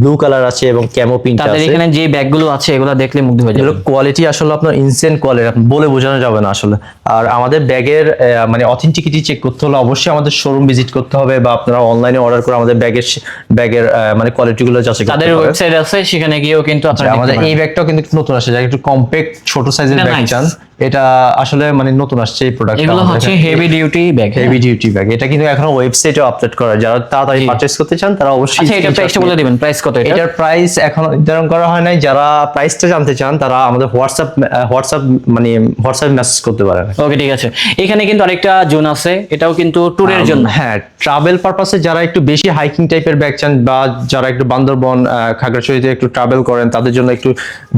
ব্লু কালার আছে এবং ক্যামো তাদের আছে। এখানে যে ব্যাগগুলো আছে এগুলো দেখলে মুগ্ধ হয়ে যাবে কোয়ালিটি আসলে আপনার ইনসেন্ট কোয়ালিটি বলে বোঝানো যাবে না আসলে। আর আমাদের ব্যাগের মানে অথেন্টিকিটি চেক করতে হলে অবশ্যই আমাদের শোরুম ভিজিট করতে হবে বা আপনারা অনলাইনে অর্ডার করে আমাদের ব্যাগের ব্যাগের মানে কোয়ালিটিগুলো যাচাই করতে তাদের ওয়েবসাইট আছে সেখানে গিয়েও কিন্তু আপনারা আমাদের এই ব্যাগটাও কিন্তু নতুন আসছে একটু কম্প্যাক্ট ছোট সাইজের ব্যাগ চান এটা আসলে মানে নতুন আসছে এই প্রোডাক্ট এগুলো হচ্ছে heavy duty bag heavy duty bag এটা কিন্তু এখনও ওয়েবসাইটে আপলোড করা যারা তাড়াতাড়ি পারচেজ করতে চান তারা অবশ্যই আচ্ছা এটা প্রাইসটা বলে দিবেন প্রাইস কত এটা? এটার প্রাইস এখনও নির্ধারণ করা হয় নাই যারা প্রাইসটা জানতে চান তারা আমাদের হোয়াটসঅ্যাপ হোয়াটসঅ্যাপ মানে হোয়াটসঅ্যাপ মেসেজ করতে পারেন। ওকে ঠিক আছে। এখানে কিন্তু আরেকটা জোন আছে এটাও কিন্তু ট্যুরের জন্য। হ্যাঁ ট্রাভেল পারপাসে যারা একটু বেশি হাইকিং টাইপের ব্যাগ চান বা যারা একটু বান্দরবন খাগড়াছড়িতে একটু ট্রাভেল করেন তাদের জন্য একটু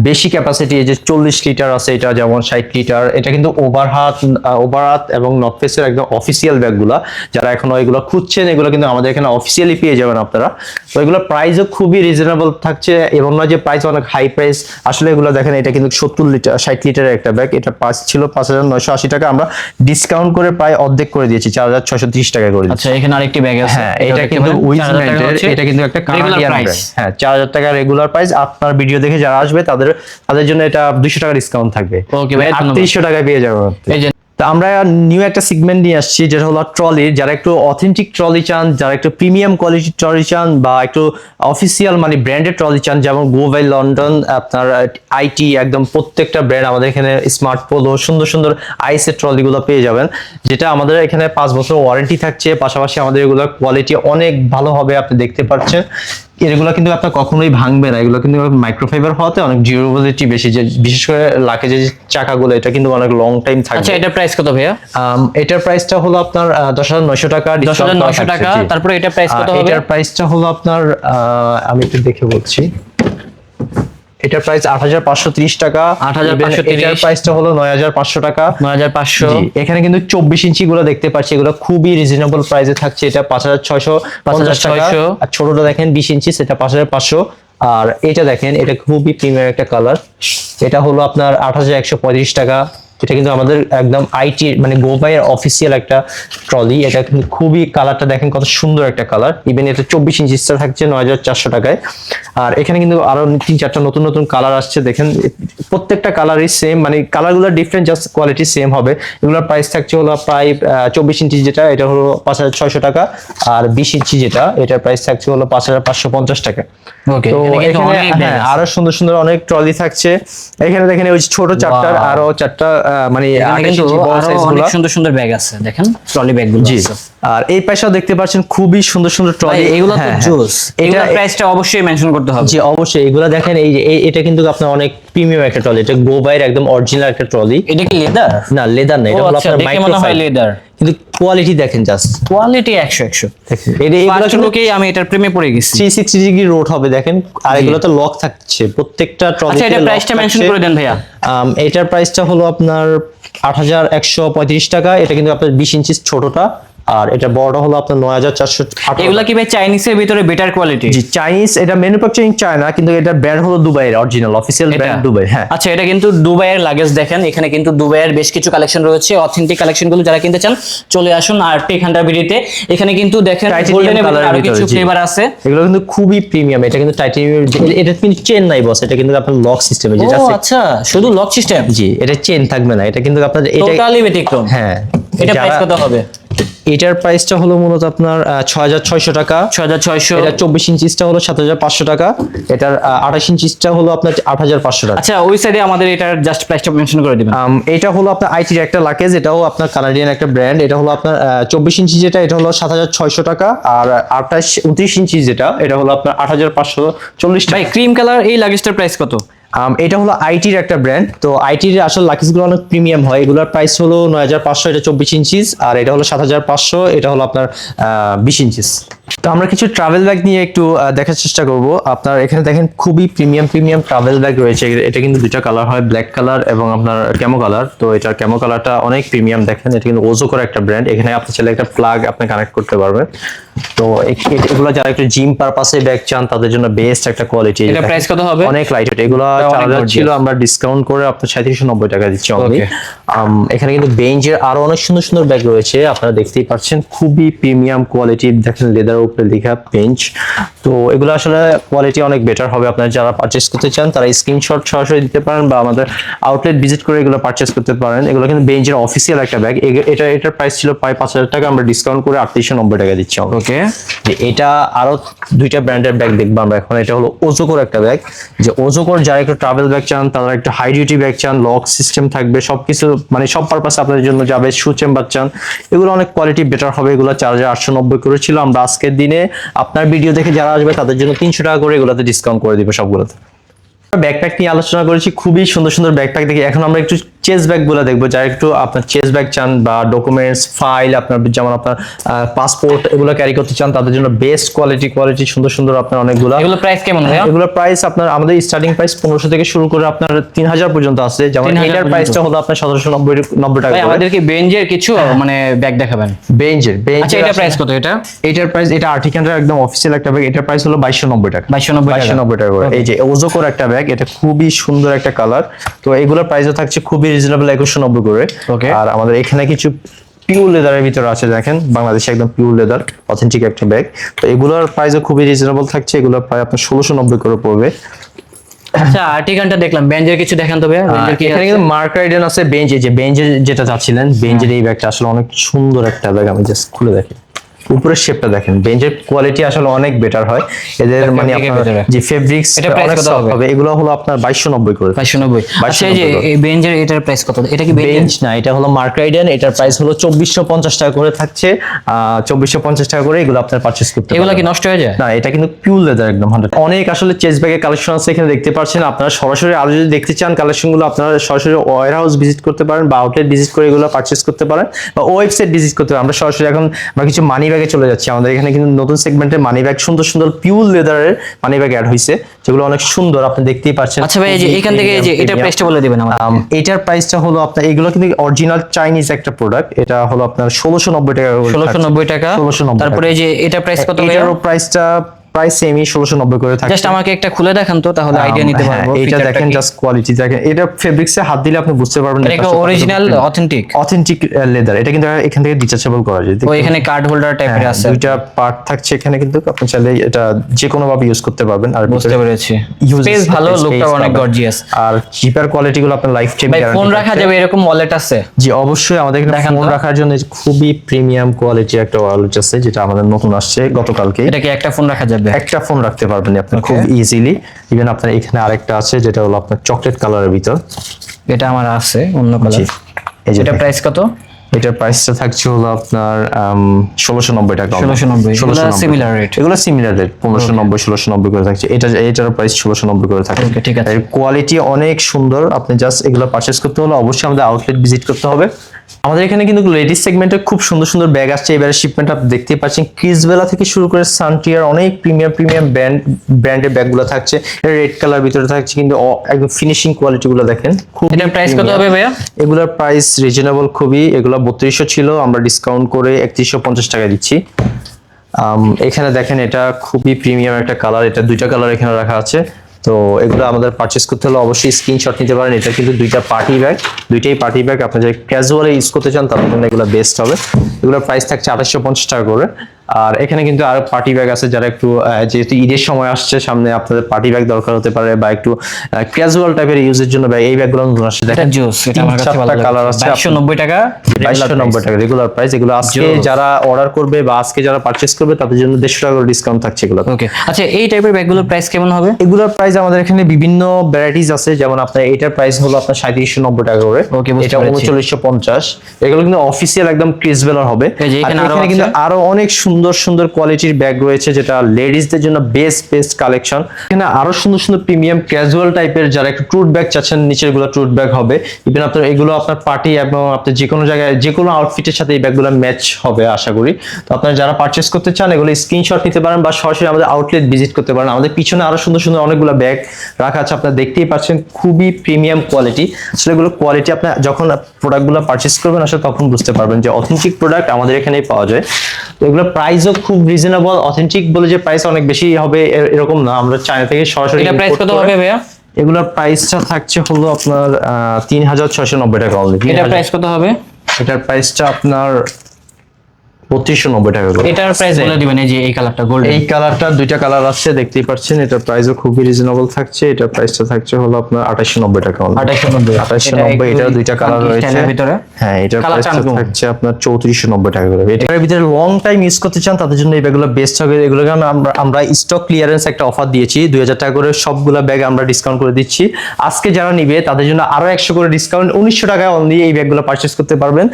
বেশি ক্যাপাসিটি এই যে চল্লিশ লিটার আছে এটা যেমন ষাট লিটার এটা কিন্তু ওভার হাত ওভার হাত এবং নর্থ ফেসের একদম অফিসিয়াল ব্যাগগুলা যারা এখনও এগুলো খুঁজছেন এগুলো কিন্তু আমাদের এখানে অফিসিয়ালি পেয়ে যাবেন আপনারা। তো এগুলো প্রাইসও খুবই রিজনেবল থাকছে এবং না যে প্রাইস অনেক হাই প্রাইস আসলে এগুলো দেখেন এটা কিন্তু সত্তর লিটার ষাট লিটারের একটা ব্যাগ এটা পাঁচ ছিল পাঁচ হাজার নয়শো আশি টাকা আমরা ডিসকাউন্ট করে প্রায় অর্ধেক করে দিয়েছি চার হাজার ছয়শো ত্রিশ টাকা করে দিচ্ছি আচ্ছা এখানে আরেকটি ব্যাগ আছে হ্যাঁ এটা কিন্তু উইজমেন্টের এটা কিন্তু একটা কানাডিয়ান প্রাইস হ্যাঁ চার হাজার টাকা রেগুলার প্রাইস আপনার ভিডিও দেখে যারা আসবে তাদের তাদের জন্য এটা দুইশো টাকা ডিসকাউন্ট থাকবে। আটত্রিশশো টাকায় পেয়ে যাবেন আপনি। তো আমরা নিউ একটা সেগমেন্ট নিয়ে আসছি যেটা হলো ট্রলি যারা একটু অথেন্টিক ট্রলি চান যারা একটু প্রিমিয়াম কোয়ালিটি ট্রলি চান বা একটু অফিসিয়াল মানে ব্র্যান্ডেড ট্রলি চান যেমন গোভাই লন্ডন আপনার আইটি একদম প্রত্যেকটা ব্র্যান্ড আমাদের এখানে স্মার্ট পোলো সুন্দর সুন্দর আইসের ট্রলিগুলো পেয়ে যাবেন যেটা আমাদের এখানে পাঁচ বছর ওয়ারেন্টি থাকছে পাশাপাশি আমাদের এগুলো কোয়ালিটি অনেক ভালো হবে আপনি দেখতে পাচ্ছেন এগুলো কিন্তু আপনার কখনোই ভাঙবে না। এগুলো কিন্তু মাইক্রোফাইবার হওয়াতে অনেক ডিউরেবিলিটি বেশি। যে বিশেষ করে লাখে যে চাকাগুলো এটা কিন্তু অনেক লং টাইম থাকবে। আচ্ছা এটার প্রাইস কত ভাইয়া? এটার প্রাইসটা হলো আপনার দশ হাজার নয়শো টাকা দশ discount হাজার করা নয়শো থাকছে, টাকা তারপরে এটা প্রাইস কত হবে? এটার প্রাইসটা হলো আপনার আহ, আমি একটু দেখে বলছি। এটার প্রাইস আট হাজার পাঁচশো ত্রিশ টাকা। আট হাজার পাঁচশো এটার প্রাইসটা হলো নয় হাজার পাঁচশো টাকা। নয় হাজার পাঁচশো। এখানে কিন্তু চব্বিশ ইঞ্চি গুলো দেখতে পাচ্ছি। এগুলো খুবই রিজনেবল প্রাইসে থাকছে। এটা পাঁচ হাজার ছয়শো পঞ্চাশ টাকা। 5,600 আর ছোটটা দেখেন বিশ ইঞ্চি সেটা পাঁচ হাজার পাঁচশো। আর এটা দেখেন এটা খুবই প্রিমিয়ার একটা কালার এটা হলো আপনার আট হাজার একশো পঁয়ত্রিশ টাকা। এটা কিন্তু আমাদের একদম আইটি মানে গোবাইয়ের অফিসিয়াল একটা ট্রলি এটা কিন্তু খুবই কালারটা দেখেন কত সুন্দর একটা কালার ইভেন এটা চব্বিশ ইঞ্চিসটা থাকছে নয় হাজার চারশো টাকায়। আর এখানে কিন্তু আরও তিন চারটা নতুন নতুন কালার আসছে দেখেন। প্রত্যেকটা কালারই সেম মানে কালারগুলো ডিফারেন্ট জাস্ট কোয়ালিটি সেম হবে। এগুলোর প্রাইস থাকছে হলো প্রায় চব্বিশ ইঞ্চি যেটা এটা হলো পাঁচ হাজার ছয়শো টাকা। আর বিশ ইঞ্চি যেটা এটার প্রাইস থাকছে হলো পাঁচ হাজার পাঁচশো পঞ্চাশ টাকা। ওকে তো এখানে হ্যাঁ, আরও সুন্দর সুন্দর অনেক ট্রলি থাকছে। এখানে দেখেন ওই ছোট চারটার আরও চারটা মানে অনেক সুন্দর সুন্দর ব্যাগ আছে দেখেন ট্রলি ব্যাগগুলো জি। আর এই পাশেও দেখতে পাচ্ছেন খুবই সুন্দর সুন্দর ট্রলি এগুলো তো জোস এটা এটা প্রাইসটা অবশ্যই মেনশন করতে হবে। জি অবশ্যই। এগুলো দেখেন এই এই- এটা কিন্তু আপনার অনেক প্রিমিয়াম একটা ট্রলি এটা গোবাইয়ের একদম অরিজিনাল একটা ট্রলি। এটা কি লেদার না লেদার না এটা হলো আচ্ছা আপনার মাইক্রোফাইবার লেদার কিন্তু কোয়ালিটি দেখেন জাস্ট কোয়ালিটি একশো একশো। দেখেন এটা এগুলো ফার্স্ট আমি এটার প্রেমে পড়ে গেছি। থ্রি সিক্সটি ডিগ্রি রোড হবে দেখেন আর এগুলো তো লক থাকছে প্রত্যেকটা ট্রলি আচ্ছা এটা প্রাইসটা মেনশন করে দেন ভাইয়া। এটার প্রাইসটা হলো আপনার আট হাজার একশো পঁয়ত্রিশ টাকা এটা কিন্তু আপনার বিশ ইঞ্চি ছোটটা। আর এটা বড় হলো আপনার নয় হাজার চারশো এগুলা কি ভাই চাইনিজের ভিতরে বেটার কোয়ালিটি জি চাইনিজ এটা ম্যানুফ্যাকচারিং চায়না কিন্তু এটা ব্র্যান্ড হলো দুবাইয়ের অরিজিনাল অফিসিয়াল ব্র্যান্ড দুবাই হ্যাঁ। আচ্ছা এটা কিন্তু দুবাইয়ের লাগেজ দেখেন এখানে কিন্তু দুবাইয়ের বেশ কিছু কালেকশন রয়েছে অথেন্টিক কালেকশনগুলো যারা কিনতে চান চলে আসুন আর টেক হান্টার বিডিতে এখানে কিন্তু দেখেন গোল্ডেন এর আরও কিছু ফ্লেভার আছে। এগুলো কিন্তু খুবই প্রিমিয়াম এটা কিন্তু টাইটানিয়াম এটা কিন্তু চেন নাই বস এটা কিন্তু আপনার লক সিস্টেমে যেটা আচ্ছা শুধু লক সিস্টেম জি এটা চেন থাকবে না এটা কিন্তু আপনার এটা টোটালি ব্যতিক্রম। হ্যাঁ। এটা প্রাইস কত হবে? এটার প্রাইসটা হলো মূলত আপনার ছয় হাজার ছয়শো টাকা। ছয় হাজার ছয়শো। এটা চব্বিশ ইঞ্চিসটা হলো সাত হাজার পাঁচশো টাকা। এটার আঠাশ ইঞ্চিসটা হলো আপনার আট হাজার পাঁচশো টাকা। আচ্ছা ওই সাইডে আমাদের এটার জাস্ট প্রাইসটা মেনশন করে দিবেন। এটা হলো আপনার আইটির একটা লাকেজ এটাও আপনার কানাডিয়ান একটা ব্র্যান্ড এটা হলো আপনার চব্বিশ ইঞ্চি যেটা এটা হলো সাত হাজার ছয়শো টাকা। আর আঠাশ উনত্রিশ ইঞ্চি যেটা এটা হলো আপনার আট হাজার পাঁচশো চল্লিশ টাকা। ক্রিম কালার এই লাগেজটার প্রাইস কত? এটা হলো আইটির একটা ব্র্যান্ড তো আইটির আসলে লাকিসগুলো অনেক প্রিমিয়াম হয়। এগুলোর প্রাইস হলো নয় হাজার পাঁচশো, এটা চব্বিশ ইঞ্চিস আর এটা হলো সাত হাজার পাঁচশো, এটা হলো আপনার বিশ ইঞ্চিস তো আমরা কিছু ট্রাভেল ব্যাগ নিয়ে একটু দেখার চেষ্টা করব। আপনার এখানে দেখেন খুবই প্রিমিয়াম প্রিমিয়াম ট্রাভেল ব্যাগ রয়েছে। এটা কিন্তু দুইটা কালার হয় ব্ল্যাক কালার এবং আপনার ক্যামো কালার তো এটার ক্যামো কালারটা অনেক প্রিমিয়াম দেখেন। এটা কিন্তু ওজো করে একটা ব্র্যান্ড এখানে আপনি চাইলে একটা প্লাগ আপনি কানেক্ট করতে পারবেন। তো এগুলো যারা একটু জিম পারপাসে ব্যাগ চান তাদের জন্য বেস্ট একটা কোয়ালিটি এটা প্রাইস কত হবে? অনেক লাইট এগুলো এটা চার অনেক হাজার gorgeous। ছিল আমরা ডিসকাউন্ট করে আপনার সাঁত্রিশশো নব্বই টাকা দিচ্ছি অনলি এখানে কিন্তু বেঞ্চের আরও অনেক সুন্দর সুন্দর ব্যাগ রয়েছে। আপনারা দেখতেই পাচ্ছেন খুবই প্রিমিয়াম কোয়ালিটির দেখেন লেদার উপরে লেখা বেঞ্চ তো এগুলো আসলে কোয়ালিটি অনেক বেটার হবে। আপনারা যারা পারচেস করতে চান তারা স্ক্রিনশট সরাসরি দিতে পারেন বা আমাদের আউটলেট ভিজিট করে এগুলো পারচেস করতে পারেন। এগুলো কিন্তু বেঞ্চের অফিসিয়াল একটা ব্যাগ এটা এটার প্রাইস ছিল প্রায় পাঁচ হাজার টাকা। আমরা ডিসকাউন্ট করে আটত্রিশশো নব্বই টাকা দিচ্ছি ওকে যে এটা আরও দুইটা ব্র্যান্ডের ব্যাগ দেখব আমরা এখন। এটা হলো ওজোকোর একটা ব্যাগ যে ওজোকোর যারা একটু ট্রাভেল ব্যাগ চান তারা একটু হাই ডিউটি ব্যাগ চান লক সিস্টেম থাকবে সবকিছু মানে সব পারপাস আপনাদের জন্য যাবে শু চেম্বার চান এগুলো অনেক কোয়ালিটি বেটার হবে। এগুলো চার হাজার আটশো নব্বই করেছিল আমরা আজকের দিনে আপনার ভিডিও দেখে যারা আসবে তাদের জন্য তিনশো টাকা করে এগুলোতে ডিসকাউন্ট করে দিবে সবগুলোতে। ব্যাকপ্যাক নিয়ে আলোচনা করেছি খুবই সুন্দর সুন্দর ব্যাকপ্যাক দেখি। এখন আমরা একটু চেস ব্যাগগুলো দেখব যারা একটু আপনার চেস ব্যাগ চান বা ডকুমেন্টস ফাইল আপনার যেমন আপনার পাসপোর্ট এগুলো ক্যারি করতে চান তাদের জন্য বেস্ট কোয়ালিটি কোয়ালিটি সুন্দর সুন্দর আপনার অনেকগুলো। এগুলো প্রাইস কেমন ভাইয়া? এগুলোর প্রাইস আপনার আমাদের স্টার্টিং প্রাইস পনেরোশো থেকে শুরু করে আপনার তিন হাজার পর্যন্ত আছে। যেমন 3000 এটার প্রাইসটা হলো আপনার সতেরোশো নব্বই নব্বই টাকা আমাদেরকে বেঞ্জের কিছু মানে ব্যাগ দেখাবেন। বেঞ্জের আচ্ছা এটা প্রাইস কত এটা? এটার প্রাইস এটা আর্টিকেলের একদম অফিসিয়াল একটা ব্যাগ এটার প্রাইস হলো বাইশশো নব্বই টাকা। 2290 টাকা। বাইশশো নব্বই টাকা করে। এই যে ওজোকোর একটা ব্যাগ এটা খুবই সুন্দর একটা কালার তো এগুলোর প্রাইসও থাকছে খুবই রিজনেবল একুশশো নব্বই করে. আর আমাদের এখানে কিছু পিওর লেদারের ভিতরে আছে দেখেন। বাংলাদেশে একদম পিওর লেদার অথেন্টিক একটা ব্যাগ তো এগুলোর প্রাইসও খুবই রিজনেবল থাকছে এগুলোর প্রায় আপনার ষোলোশো নব্বই করে পড়বে। আচ্ছা আর্টিকানটা দেখলাম। বেঞ্জের কিছু দেখান তবে বেঞ্জের কি এখানে কিন্তু আছে বেঞ্চ এই যে বেঞ্চের যেটা চাচ্ছিলেন বেঞ্চের এই ব্যাগটা আসলে অনেক সুন্দর একটা ব্যাগ আমি জাস্ট খুলে দেখি। উপরের শেপটা দেখেন বেঞ্চের কোয়ালিটি আসলে অনেক বেটার হয়। এদের মানে আপনার যে ফেব্রিক্স এটা অনেক কত হবে? এগুলো হলো আপনার বাইশশো নব্বই করে। বাইশশো নব্বই। আচ্ছা এই যে 2290 বেঞ্জের এটার প্রাইস কত? এটা কি বেঞ্জ বেঞ্চ না এটা হলো মার্ক রাইডেন এটার প্রাইস হলো চব্বিশশো পঞ্চাশ টাকা করে থাকছে। চব্বিশশো পঞ্চাশ টাকা করে এগুলো আপনার পারচেস করতে এগুলো। কি নষ্ট হয়ে যায়? না এটা কিন্তু পিউর লেদার একদম হান্ড্রেড অনেক আসলে চেস ব্যাগের কালেকশন আছে এখানে দেখতে পাচ্ছেন আপনারা সরাসরি আরও যদি দেখতে চান কালেকশনগুলো আপনারা সরাসরি ওয়ার হাউস ভিজিট করতে পারেন বা আউটলেট ভিজিট করে এগুলো পারচেস করতে পারেন বা ওয়েবসাইট ভিজিট করতে পারেন। আমরা সরাসরি এখন আমরা কিছু মানি ব্যাগে চলে যাচ্ছি। আমাদের এখানে কিন্তু নতুন সেগমেন্টের মানি ব্যাগ সুন্দর সুন্দর পিউর লেদারের মানি ব্যাগ অ্যাড হয়েছে যেগুলো অনেক সুন্দর আপনি দেখতেই পাচ্ছেন। আচ্ছা ভাই এই যে এখান থেকে এই যে এটা এটার। প্রাইসটা বলে দিবেন আমাদের আম, এটার প্রাইসটা হলো আপনার এগুলো কিন্তু অরিজিনাল চাইনিজ একটা প্রোডাক্ট এটা হলো আপনার ষোলোশো নব্বই টাকা করে ষোলোশো থাকছে। নব্বই টাকা। 1690 তারপরে এই যে এটা প্রাইস কত এটার প্রাইসটা প্রায় সেমই ষোলোশো নব্বই করে থাকে। জাস্ট আমাকে একটা খুলে দেখান তো তাহলে আইডিয়া নিতে পারব এটা দেখেন জাস্ট কোয়ালিটি দেখেন এটা ফেব্রিক্সে হাত দিলে আপনি বুঝতে পারবেন এটা অরিজিনাল অথেন্টিক অথেন্টিক লেদার এটা কিন্তু এখান থেকে ডিটাচেবল করা যায়। ও এখানে কার্ড হোল্ডার টাইপের হ্যাঁ, আছে। দুইটা পার্ট থাকছে এখানে কিন্তু আপনি চাইলে এটা যে কোনো ভাবে ইউজ করতে পারবেন। আর বুঝতে পেরেছি। স্পেস ভালো লুকটা অনেক গর্জিয়াস আর চিপার কোয়ালিটি গুলো আপনার লাইফ টাইম ভাই ফোন রাখা যাবে এরকম ওয়ালেট আছে? জি অবশ্যই আমাদের এখানে ফোন রাখার জন্য খুবই প্রিমিয়াম কোয়ালিটি একটা ওয়ালেট আছে যেটা আমাদের নতুন আসছে গতকালকে এটা কি একটা ফোন রাখা যাবে? একটা ফোন রাখতে পারবেন আপনি খুব ইজিলি ইভেন আপনার এখানে আরেকটা আছে যেটা হলো আপনার চকলেট কালারের ভিতর। এটা আমার আছে অন্য কালার এটা প্রাইস কত? এটার প্রাইসটা থাকছে হলো আপনার ষোলোশো নব্বই টাকা 1690 এগুলো 1690 similar rate। এগুলো সিমিলার রেট পনেরোশো নব্বই ষোলোশো নব্বই করে থাকছে। এটা এটার প্রাইস ষোলোশো নব্বই করে থাকে। ঠিক আছে। কোয়ালিটি অনেক সুন্দর। আপনি জাস্ট এগুলো পারচেস করতে হলে অবশ্যই আমাদের আউটলেট ভিজিট করতে হবে। আমাদের এখানে কিন্তু লেডিস সেগমেন্টে খুব সুন্দর সুন্দর ব্যাগ আসছে। এবারে শিপমেন্ট আপনি দেখতে পাচ্ছেন ক্রিসবেলা থেকে শুরু করে সানটিয়ার অনেক প্রিমিয়াম প্রিমিয়াম ব্র্যান্ড ব্র্যান্ডের ব্যাগগুলো থাকছে। রেড কালার ভিতরে থাকছে কিন্তু একদম ফিনিশিং কোয়ালিটি গুলো দেখেন। খুব এটার প্রাইস কত হবে ভাইয়া? এগুলোর প্রাইস রিজনেবল খুবই। এগুলো বত্রিশশো ছিল আমরা ডিসকাউন্ট করে একত্রিশশো পঞ্চাশ টাকা দিচ্ছি। এখানে দেখেন এটা খুবই প্রিমিয়াম একটা কালার এটা দুইটা কালার এখানে রাখা আছে। তো এগুলো আমাদের পারচেস করতে হলে অবশ্যই স্ক্রিনশট নিতে পারেন। এটা কিন্তু দুইটা পার্টি ব্যাগ দুইটাই পার্টি ব্যাগ আপনি যদি ক্যাজুয়ালি ইউজ করতে চান তাদের জন্য এগুলো বেস্ট হবে। এগুলোর প্রাইস থাকছে আঠাশশো পঞ্চাশ টাকা করে। আর এখানে কিন্তু আরও পার্টি ব্যাগ আছে যারা একটু যেহেতু ঈদের সময় আসছে সামনে আপনাদের পার্টি ব্যাগ দরকার হতে পারে বা একটু ক্যাজুয়াল টাইপের ইউজের জন্য ব্যাগ এই ব্যাগগুলো নতুন আসছে। দেখেন জোস এটা আমার কাছে ভালো চারটা কালার আছে বাইশশো নব্বই টাকা বাইশশো নব্বই টাকা রেগুলার প্রাইস এগুলো আজকে যারা অর্ডার করবে বা আজকে যারা পারচেস করবে তাদের জন্য দেড়শো টাকা করে ডিসকাউন্ট থাকছে এগুলো। ওকে আচ্ছা এই টাইপের ব্যাগগুলোর প্রাইস কেমন হবে? এগুলোর প্রাইস আমাদের এখানে বিভিন্ন ভ্যারাইটিস আছে। যেমন আপনার এটার প্রাইস হলো আপনার সাঁত্রিশশো নব্বই টাকা করে। বুঝতে এটা পেরেছি। উনচল্লিশশো পঞ্চাশ। এগুলো কিন্তু অফিসিয়াল একদম ক্রিসবেলার হবে। এখানে কিন্তু আরও অনেক সুন্দর সুন্দর সুন্দর কোয়ালিটির ব্যাগ রয়েছে, যেটা লেডিসদের জন্য বেস্ট বেস্ট কালেকশন এখানে আরও সুন্দর সুন্দর প্রিমিয়াম ক্যাজুয়াল টাইপের যারা একটু ট্রুট ব্যাগ চাচ্ছেন নিচেরগুলো ট্রুট ব্যাগ হবে। ইভেন আপনার এগুলো আপনার পার্টি এবং আপনার যে কোনো জায়গায় যে কোনো আউটফিটের সাথে এই ব্যাগগুলো ম্যাচ হবে, আশা করি। তো আপনারা যারা পারচেস করতে চান, এগুলো স্ক্রিনশট নিতে পারেন বা সরাসরি আমাদের আউটলেট ভিজিট করতে পারেন। আমাদের পিছনে আরও সুন্দর সুন্দর অনেকগুলো ব্যাগ রাখা আছে, আপনারা দেখতেই পাচ্ছেন, খুবই প্রিমিয়াম কোয়ালিটি আসলে এগুলো কোয়ালিটি আপনার যখন প্রোডাক্টগুলো পারচেস করবেন, আসলে তখন বুঝতে পারবেন যে অথেন্টিক প্রোডাক্ট আমাদের এখানেই পাওয়া যায়। তো এগুলো প্রাইসও খুব রিজনেবল অথেন্টিক বলে যে প্রাইস অনেক বেশি হবে এরকম না। আমরা চায়না থেকে সরাসরি এটা প্রাইস কত হবে ভাইয়া? এগুলোর প্রাইসটা থাকছে হলো আপনার তিন হাজার ছয়শো নব্বই টাকা অলরেডি এটা প্রাইস কত হবে? এটার প্রাইসটা আপনার বত্রিশশো নব্বই টাকা করে। এটার প্রাইস বলে দিবেন এই যে এই কালারটা এই কালারটা দুইটা কালার আছে দেখতেই পাচ্ছেন এটার প্রাইসও খুবই রিজনেবল থাকছে এটার প্রাইসটা থাকছে হলো আপনার আঠাশশো নব্বই টাকা আঠাশশো নব্বই। আঠাশশো নব্বই এটার দুইটা কালার রয়েছে। ভিতরে। হ্যাঁ এটার প্রাইসটা থাকছে আপনার চৌত্রিশশো নব্বই টাকা করে। এটার ভিতরে লং টাইম ইউজ করতে চান তাদের জন্য এই ব্যাগগুলো বেস্ট হবে। এগুলোকে আমরা আমরা স্টক ক্লিয়ারেন্স একটা অফার দিয়েছি দুই হাজার টাকা করে সবগুলো ব্যাগ আমরা ডিসকাউন্ট করে দিচ্ছি। আজকে যারা নিবে তাদের জন্য আরও একশো করে ডিসকাউন্ট উনিশশো টাকায় অনলি এই ব্যাগগুলো পারচেস করতে পারবেন।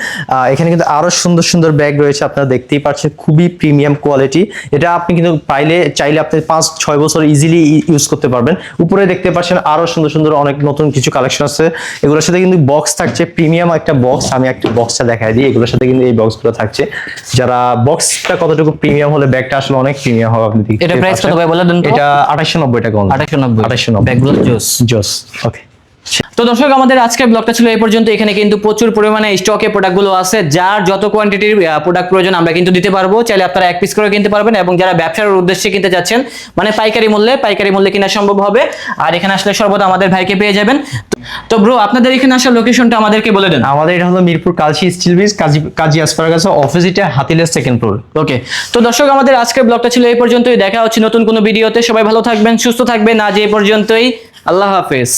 এখানে কিন্তু আরও সুন্দর সুন্দর ব্যাগ রয়েছে আপনারা দেখতেই পাচ্ছেন খুবই প্রিমিয়াম কোয়ালিটি এটা আপনি কিন্তু পাইলে চাইলে আপনি পাঁচ ছয় বছর ইজিলি ইউজ করতে পারবেন। উপরে দেখতে পাচ্ছেন আরও সুন্দর সুন্দর অনেক নতুন কিছু কালেকশন আছে। এগুলোর সাথে কিন্তু বক্স থাকছে প্রিমিয়াম একটা বক্স আমি একটা বক্সটা দেখাই দিই এগুলোর সাথে কিন্তু এই বক্সগুলো থাকছে। যারা বক্সটা কতটুকু প্রিমিয়াম হলে ব্যাগটা আসলে অনেক প্রিমিয়াম হবে আপনি এটা প্রাইস কত ভাই বলে দেন এটা আঠাশশো নব্বই টাকা। আঠাশশো নব্বই। আঠাশশো নব্বই। ব্যাগগুলো জোস জোস ওকে তো দর্শক আমাদের আজকের ব্লগটা ছিল এই পর্যন্ত। এখানে কিন্তু প্রচুর পরিমাণে স্টকে প্রোডাক্টগুলো আছে যার যত কোয়ান্টিটির প্রোডাক্ট প্রয়োজন আমরা কিন্তু দিতে পারব। চাইলে আপনারা এক পিস করে কিনতে পারবেন এবং যারা ব্যবসার উদ্দেশ্যে কিনতে যাচ্ছেন মানে পাইকারি মূল্যে পাইকারি মূল্যে কিনা সম্ভব হবে। আর এখানে আসলে সর্বদা আমাদের ভাইকে পেয়ে যাবেন। তো ব্রো আপনাদের এখানে আসার লোকেশনটা আমাদেরকে বলে দেন। আমাদের এটা হলো মিরপুর কালসি স্টিল ব্রিজ কাজী কাজী আসপার কাছে অপোজিটে হাতিলের সেকেন্ড ফ্লোর ওকে তো দর্শক আমাদের আজকের ব্লগটা ছিল এই পর্যন্তই। দেখা হচ্ছে নতুন কোনো ভিডিওতে সবাই ভালো থাকবেন সুস্থ থাকবেন। আজ এই পর্যন্তই। আল্লাহ হাফেজ।